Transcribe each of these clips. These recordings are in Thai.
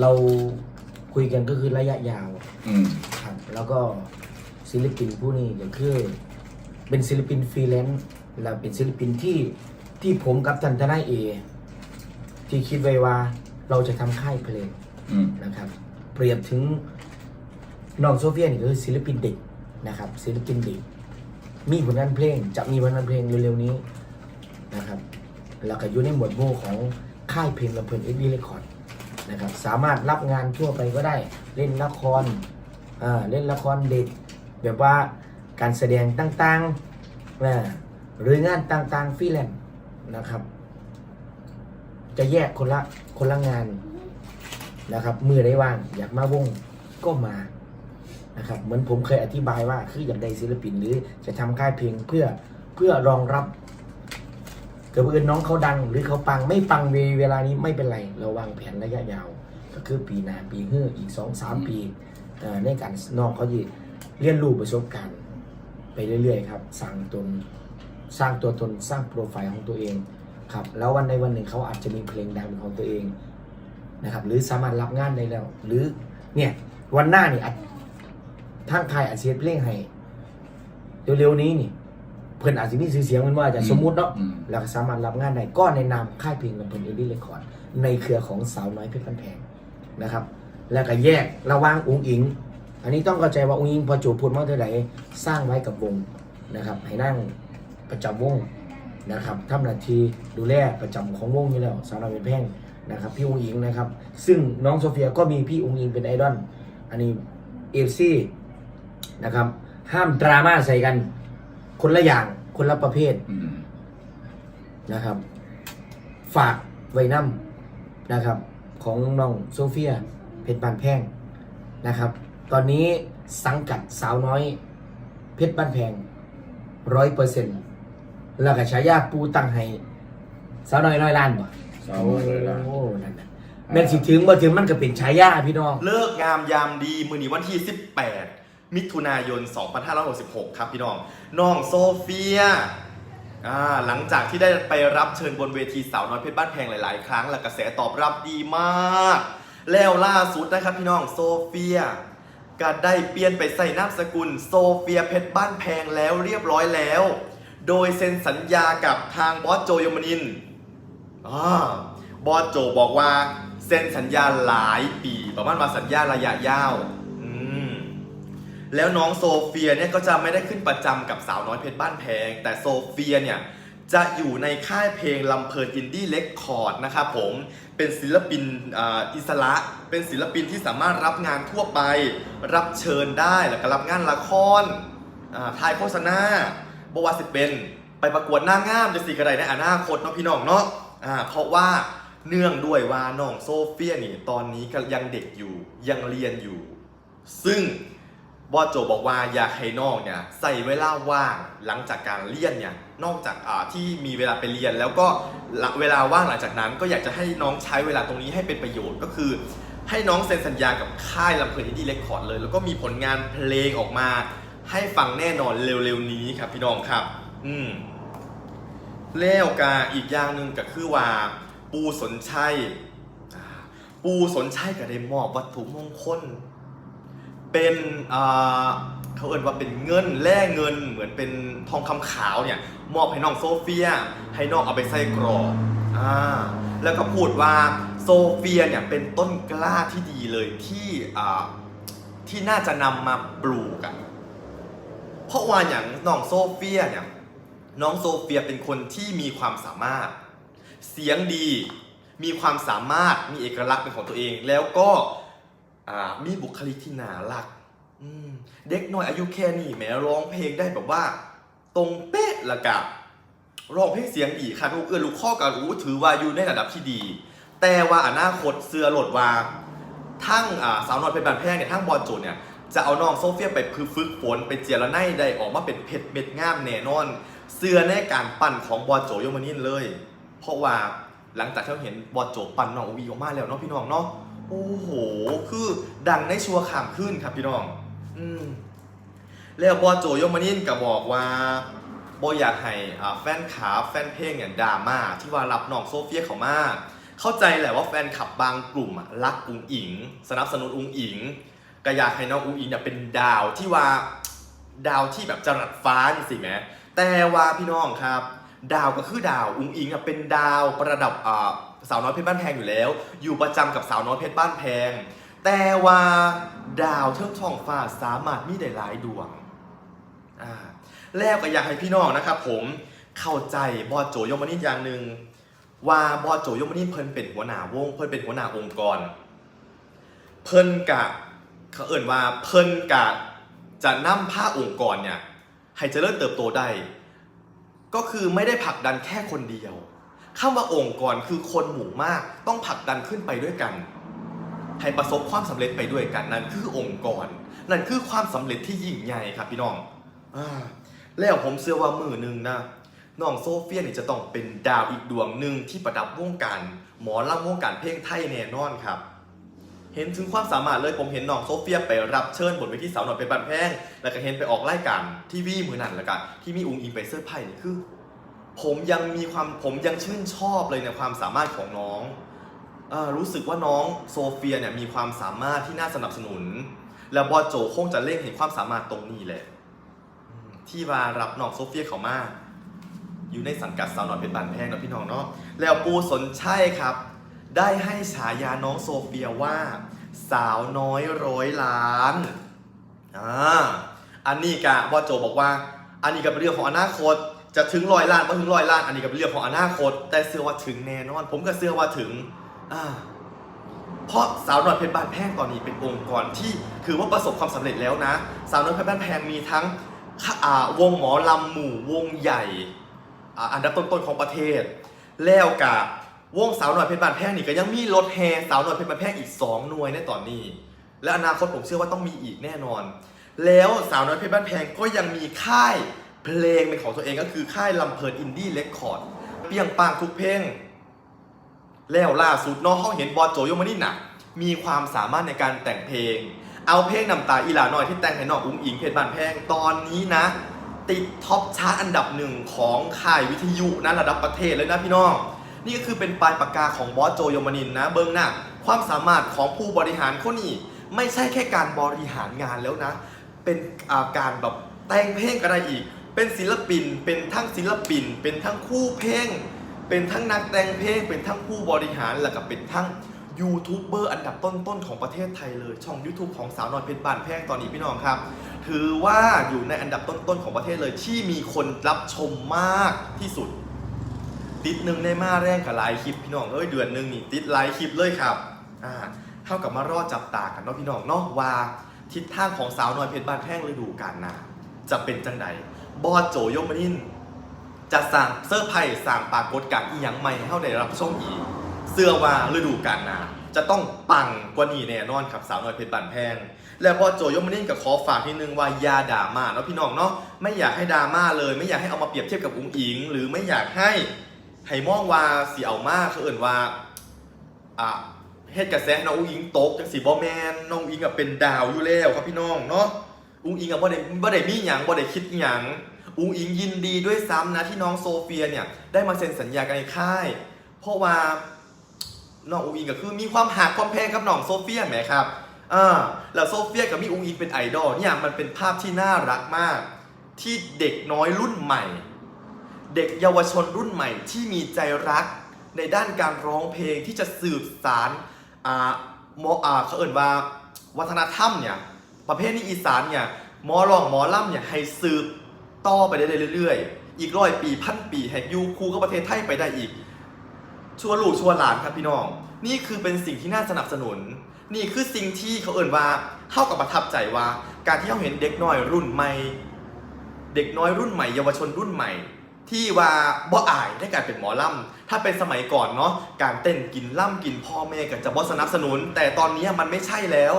เราคุยกันก็คือระยะยาวอืม ครับ แล้วก็ศิลปินผู้นี้ก็คือ เป็นศิลปินฟรีแลนซ์และเป็นศิลปินที่ที่ผมกับทันทนายเอ ที่คิดไว้ว่าเราจะทำค่ายเพลงอืม นะครับ เปรียบถึงน้องโซเฟียนี่ก็คือศิลปินเด็กนะครับ ศิลปินเด็กมีผลงานเพลงจะมีผลงานเพลงเร็วๆนี้นะครับ แล้วก็อยู่ในหมวดหมู่ของค่ายเพลงลำเพลินเอ็ดดี้เรคคอร์ด นะครับสามารถรับงานทั่วไปก็ได้เล่นละครอ่าเล่นละครเด็กแบบว่าการแสดงต่างๆนะหรืองานต่างๆฟรีแลนซ์นะครับ จะแยกคนละคนละงานนะครับมือได้ว่างอยากมาวงก็มานะครับเหมือนผมเคยอธิบายว่าคืออยากได้ศิลปินหรือจะทำค่ายเพลงเพื่อเพื่อรองรับ เกิดว่าเอิญน้องเขาดัง หรือเขาปังไม่ปังเวเวลานี้ไม่เป็นไรเราวางแผนระยะยาว ก็คือปีหน้าปีเฮืออีกสองสามปีในการน้องเขาจะเรียนรู้ประสบการณ์ ไปเรื่อยๆครับสร้างตนสร้างตัวตนสร้างโปรไฟล์ของตัวเองครับแล้ววันในวันหนึ่งเขาอาจจะมีเพลงดังเป็นของตัวเองนะครับหรือสามารถรับงานได้แล้ว หรือเนี่ยวันหน้านี่ทางไทยอาจจะเพลงให้เร็วๆนี้นี่ เพิ่นอาจจะมีชื่อเสียงมันว่าจะสมมุติเนาะ อืม แล้วก็สามารถรับงานได้ก็ในนามค่ายเพลงลำเพลินเอดี้เรคคอร์ดในเครือของสาวน้อยเพชรพันแพงนะครับ แล้วก็แยกระหว่างอุ้งอิง อันนี้ต้องเข้าใจว่าอุ้งอิงพอจูบพูดมาเท่าไหร่สร้างไว้กับวงนะครับ ให้นั่งประจำวงนะครับทำหน้าที่ดูแลประจำของวงอยู่แล้วสาวน้อยเพชรแพงนะครับ พี่อุ้งอิงนะครับ ซึ่งน้องโซเฟียก็มีพี่อุ้งอิงเป็นไอดอล อันนี้เอฟซีนะครับ ห้ามดราม่าใส่กัน คนละอย่างคนละประเภทอืมนะครับ ฝากไว้น้ำนะครับ ของน้องโซเฟีย เพชรบานแพงนะครับ ตอนนี้สังกัดสาวน้อย เพชรบ้านแพงร้อยเปอร์เซ็นต์แล้วก็ฉายาปูตั้งให้สาวน้อยร้อยล้านบ่สาวน้อยร้อยล้านโอ้นั่นน่ะแม่นสิถึงบ่ถึงมันก็เป็นฉายาพี่น้อง เลิกงามยามดี มือนี้วันที่ 18 มิถุนายน 2566 ครับพี่น้อง น้องโซเฟียหลังจากที่ได้ไปรับเชิญบนเวทีสาวน้อยเพชรบ้านแพงหลาย ๆ ครั้ง และกระแสตอบรับดีมาก แล้วล่าสุดนะครับพี่น้องโซเฟียก็ได้เปลี่ยนไปใส่นามสกุลโซเฟียเพชรบ้านแพงแล้วเรียบร้อยแล้ว โดยเซ็นสัญญากับทางบอสโจยมนินอบอสโจบอกว่าเซ็นสัญญาหลายปี ประมาณว่าสัญญาระยะยาว แล้วน้องโซเฟียเนี่ยก็จะไม่ได้ขึ้นประจำกับสาวน้อยเพชรบ้านแพง แต่โซเฟียเนี่ยจะอยู่ในค่ายเพลงลำเพลินอินดี้เล็กคอร์ดนะครับผมเป็นศิลปินอ,อิสระ เป็นศิลปินที่สามารถรับงานทั่วไป รับเชิญได้แล้วก็รับงานละครถ่ายโฆษณาบวาสิเป็น ไปประกวดนางามจะสีกระไดในอนาคตเนาะพี่น้องเนาะเพราะว่าเนื่องด้วยว่าน้องโซเฟียนี่ตอนนี้ยังเด็กอยู่ยังเรียนอยู่ ซึ่ง บอสโจบอกว่าอยากให้น้องเนี่ยใส่เวลาว่างหลังจากการเรียนเนี่ยนอกจากที่มีเวลาไปเรียน แล้วก็เวลาว่างหลังจากนั้น ก็อยากจะให้น้องใช้เวลาตรงนี้ให้เป็นประโยชน์ก็คือ ให้น้องเซ็นสัญญากับค่ายลำเพลินอินดี้เรคคอร์ดเลย แล้วก็มีผลงานเพลงออกมาให้ฟังแน่นอนเร็วๆนี้ครับพี่น้องครับ อืมแล้วกาอีกอย่างหนึ่งก็คือว่า ปูสนชัยปูสนชัยก็ได้มอบวัตถุมงคล เป็นเขาเอ่นว่าเป็นเงินแล่เงินเหมือนเป็นทองคำขาวเนี่ยมอบให้น้องโซเฟีย ให้น้องเอาไปใส่กรอบอ่าแล้วก็พูดว่าโซเฟียเนี่ยเป็นต้นกล้าที่ดีเลยที่อ่าที่น่าจะนำมาปลูกอะเพราะว่าอย่างน้องโซเฟียเนี่ยน้องโซเฟียเป็นคนที่มีความสามารถ เสียงดี มีความสามารถมีเอกลักษณ์เป็นของตัวเอง แล้วก็ มีบุคลิกที่น่ารักเด็กน้อยอายุแค่นี้แม้ร้องเพลงได้แบบว่า ตรงเป๊ะละกับร้องเพลงเสียงดีค่ะลูกเอื้อลูกข้อกับอู้ถือว่าอยู่ในระดับที่ดี แต่ว่าอนาคตเสือหลดว่าทั้งสาวน้อยเป็นบานแพงเนี่ยทั้งบอลโจนเนี่ยจะเอาน้องโซเฟียไปฝึกฝนไปเจียระไนได้ออกมาเป็นเพชรเม็ดงามแน่นอน เสื้อในการปั่นของบอลโจโยมานินเลย เพราะว่าหลังจากที่เราเห็นบอลโจปั่นน้องวีออกมาแล้วเนาะพี่น้องเนาะ โอ้โห คือดังในชัวร์ขามขึ้นครับพี่น้อง อืมแล้วบอลโจโยมานินก็บอกว่าบอยากให้แฟนขาแฟนเพลงเนี่ยดราม่าที่ว่ารับน้องโซเฟียเขามาก เข้าใจแหละว่าแฟนคลับบางกลุ่มรักอุงอิง สนับสนุนอุงอิงก็อยากให้น้องอุงอิงเนี่ยเป็นดาวที่ว่าดาวที่แบบจรัสฟ้านี่สิแหมแต่ว่าพี่น้องครับ ดาวก็คือดาวอุงอิงเป็นดาวประดับอ่า สาวน้อยเพชรบ้านแพงอยู่แล้ว อยู่ประจำกับสาวน้อยเพชรบ้านแพง แต่ว่าดาวเทิงทองฟ้าสามารถมีได้หลายดวงอ่าแล้วก็อยากให้พี่น้องนะครับผมเข้าใจบอโจยมนิดอย่างหนึ่งว่าบอโจยมนินเพิ่นเป็นหัวหน้าวง เพิ่นเป็นหัวหน้าองค์กร เพิ่นกะเขาเอ่นว่าเพิ่นกะจะนำผ้าองค์กรเนี่ยให้เจริญเติบโตได้ ก็คือไม่ได้ผลักดันแค่คนเดียว คำว่าองค์กรคือคนหมู่มากต้องผลักดันขึ้นไปด้วยกัน ให้ประสบความสำเร็จไปด้วยกันนั่นคือองค์กร นั่นคือความสำเร็จที่ยิ่งใหญ่ครับพี่น้องอแล้วผมเชื่อว่ามือหนึ่งนะน้องโซเฟียนี่จะต้องเป็นดาวอีกดวงหนึ่งที่ประดับวงการหมอลำวงการเพลงไทยแน่นอนครับ เห็นถึงความสามารถเลยผมเห็นน้องโซเฟียไปรับเชิญบนเวทีสาวหน่อยเป็นบันแพงแล้วก็เห็นไปออกรายการทีวีมือนั่นแล้วก็ที่มีอุงอิงไปเซอร์ไพรส์นี่คือ ผมยังมีความผมยังชื่นชอบเลยในความสามารถของน้องอรู้สึกว่าน้องโซเฟียเนี่ยมีความสามารถที่น่าสนับสนุน แล้วบอโจคงจะเล่งเห็นความสามารถตรงนี้แหละที่ว่ารับน้องโซเฟียเขามาอยู่ในสังกัดสาวน้อยเป็นบานแพงนะพี่น้องเนาะแล้วปูสนใช่ครับ ได้ให้ฉายาน้องโซเฟียว่า สาวน้อยร้อยล้านอ่าอันนี้กะบอโจบอกว่า อันนี้ก็เป็นเรื่องของอนาคต จะถึงร้อยล้านไม่ถึงร้อยล้าน อันนี้ก็เป็นเรื่องของอนาคต แต่เชื่อว่าถึงแน่นอน ผมก็เชื่อว่าถึงอ่าเพราะสาวน้อยเพชรบ้านแพงตอนนี้เป็นองค์กรที่ถือว่าประสบความสำเร็จแล้วนะ สาวน้อยเพชรบ้านแพงมีทั้งอาวงหมอลำหมู่วงใหญ่อันดับต้นๆของประเทศ แล้วกับวงสาวหน่อยเพชรบานแพงนี่ก็ยังมีรถแฮสาวหน่อยเพชรบานแพงอีก 2 หน่วยในตอนนี้ และอนาคตผมเชื่อว่าต้องมีอีกแน่นอน แล้วสาวน้อยเพชรบ้านแพงก็ยังมีค่าย เพลงเป็นของตัวเองก็คือค่ายลำเพลินอินดี้เรคคอร์ดเปียงปางทุกเพลง แล้วล่าสุดน้องเขาเห็นบอสโจโยมานี่หนักมีความสามารถในการแต่งเพลง เอาเพลงน้ำตาอีหลาหน่อยที่แต่งให้น้องอุ้งอิงเพชรบานแพงตอนนี้นะ ติดท็อปชาร์ตอันดับหนึ่งของค่ายวิทยุนะระดับประเทศเลยนะพี่น้อง นี่ก็คือเป็นปลายปากกาของบอสโจโยมานินนะเบิ้งหน้าความสามารถของผู้บริหารคนนี้ไม่ใช่แค่การบริหารงานแล้วนะ เป็นอาการแบบแต่งเพลงก็ได้อีก เป็นศิลปิน เป็นทั้งศิลปิน เป็นทั้งคู่เพลง เป็นทั้งนักแต่งเพลง เป็นทั้งผู้บริหาร แล้วก็เป็นทั้งยูทูบเบอร์อันดับต้นๆของประเทศไทยเลย ช่อง YouTube ของสาวน้อยเพชรบานแพงตอนนี้พี่น้องครับ ถือว่าอยู่ในอันดับต้นๆของประเทศเลย ที่มีคนรับชมมากที่สุด ติดหนึ่งในมาแรงกับไลฟ์คลิปพี่น้องเอ้ยเดือนหนึ่งนี่ติดไลฟ์คลิปเลยครับอ่าเท่ากับมารอดจับตากันเนาะพี่น้องเนาะว่าทิศทางของสาวน้อยเพชรบ้านแพงฤดูกาลหน้าจะเป็นจังใด บอสโจยมนินจะสั่งเซอร์ไพรส์สั่งปรากฏการณ์อีหยังใหม่ให้เฮาได้รับชมอีกเสื้อว่าฤดูกาลหนาจะต้องปังกว่านี้แน่นอนครับสาวน้อยเพชรบ้านแพง แล้วพอโจยมนินกับขอฝากทีนึงว่าอยาด่ามาเนาะพี่น้องเนาะไม่อยากให้ดราม่าเลย ไม่อยากให้เอามาเปรียบเทียบกับอุ้งอิง หรือไม่อยากให้ให้มองว่าสีเอามากเขาเอื่นว่าอะเฮ็ดกระแสน้องอุ้งอิงตกจังสีบอแมนน้องอุ้งอิงกับเป็นดาวอยู่แล้วครับพี่น้องเนาะ อุ้งอิงกับบ่ได้บ่ได้มีหยังบ่ได้คิดหยังอุ้งอิงยินดีด้วยซ้ำนะที่น้องโซเฟียเนี่ยได้มาเซ็นสัญญากันในค่าย เพราะว่าน้องอูอิงก็คือมีความหักความแพงกับน้องโซเฟียแหมครับอ่าแล้วโซเฟียกับมีอูอิงเป็นไอดอลเนี่ยมันเป็นภาพที่น่ารักมาก ที่เด็กน้อยรุ่นใหม่ เด็กเยาวชนรุ่นใหม่ที่มีใจรักในด้านการร้องเพลงที่จะสืบสารอ่าหมออ่าเขาเอ่นว่าวัฒนธรรมเนี่ย ประเภทนี้อีสานเนี่ยหมอรองหมอล่ำเนี่ยให้สืบต่อไปได้เรื่อยๆ อีกร้อยปีพันปีแห่งยูคูกับประเทศไทยไปได้อีก ชัวลูกชัวหลานครับพี่น้อง นี่คือเป็นสิ่งที่น่าสนับสนุน นี่คือสิ่งที่เขาเอ่นว่าเข้ากับประทับใจว่า การที่เราเห็นเด็กน้อยรุ่นใหม่ เด็กน้อยรุ่นใหม่ เยาวชนรุ่นใหม่ ที่ว่าบ่อายในการเป็นหมอล่ำถ้าเป็นสมัยก่อนเนาะการเต้นกินล่ำกินพ่อแม่กันจะบ่สนับสนุน แต่ตอนนี้มันไม่ใช่แล้ว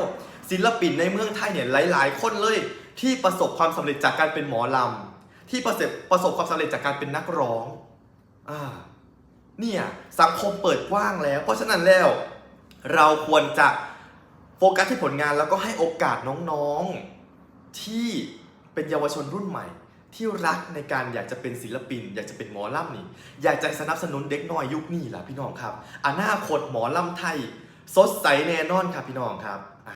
ศิลปินในเมืองไทยเนี่ยหลาย ๆ คนเลย ที่ประสบความสำเร็จจากการเป็นหมอลำที่ประสบประสบความสำเร็จจากการเป็นนักร้องอ่าเนี่ยสังคมเปิดกว้างแล้ว เพราะฉะนั้นแล้ว เราควรจะโฟกัสที่ผลงานแล้วก็ให้โอกาสน้องๆที่เป็นเยาวชนรุ่นใหม่ ที่รักในการอยากจะเป็นศิลปิน อยากจะเป็นหมอลำนี่ อยากจะสนับสนุนเด็กน้อยยุคนี้ล่ะพี่น้องครับอนาคตหมอลำไทยสดใสแน่นอนครับพี่น้องครับ